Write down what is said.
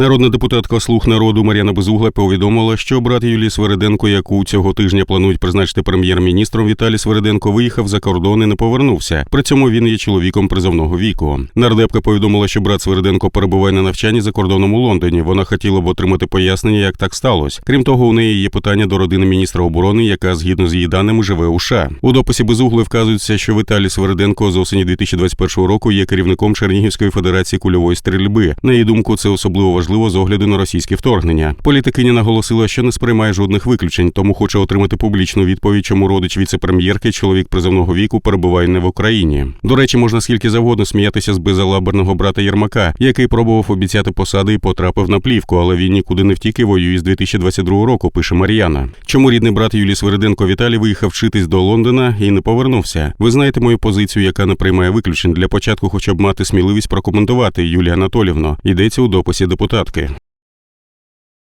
Народна депутатка Слуг народу Мар'яна Безугла повідомила, що брат Юлії Свериденко, яку цього тижня планують призначити прем'єр-міністром Віталій Свериденко, виїхав за кордон і не повернувся. При цьому він є чоловіком призовного віку. Нардепка повідомила, що брат Свериденко перебуває на навчанні за кордоном у Лондоні. Вона хотіла б отримати пояснення, як так сталося. Крім того, у неї є питання до родини міністра оборони, яка згідно з її даними живе у США. У дописі Безугли вказується, що Віталій Свериденко з осені 2021 року є керівником Чернігівської федерації кульової стрільби. На її думку, це особливо важливо з огляду на російське вторгнення. Політикиня наголосила, що не сприймає жодних виключень, тому хоче отримати публічну відповідь, чому родич віце-прем'єрки, чоловік призовного віку, перебуває не в Україні. До речі, можна скільки завгодно сміятися з безалаберного брата Єрмака, який пробував обіцяти посади і потрапив на плівку, але він нікуди не втік і воює з 2022 року. Пише Мар'яна. Чому рідний брат Юлії Свериденко Віталій виїхав вчитись до Лондона і не повернувся? Ви знаєте мою позицію, яка не приймає виключень. Для початку, хоча б мати сміливість прокоментувати Юлія Анатолівно. Йдеться у дописі депутатки.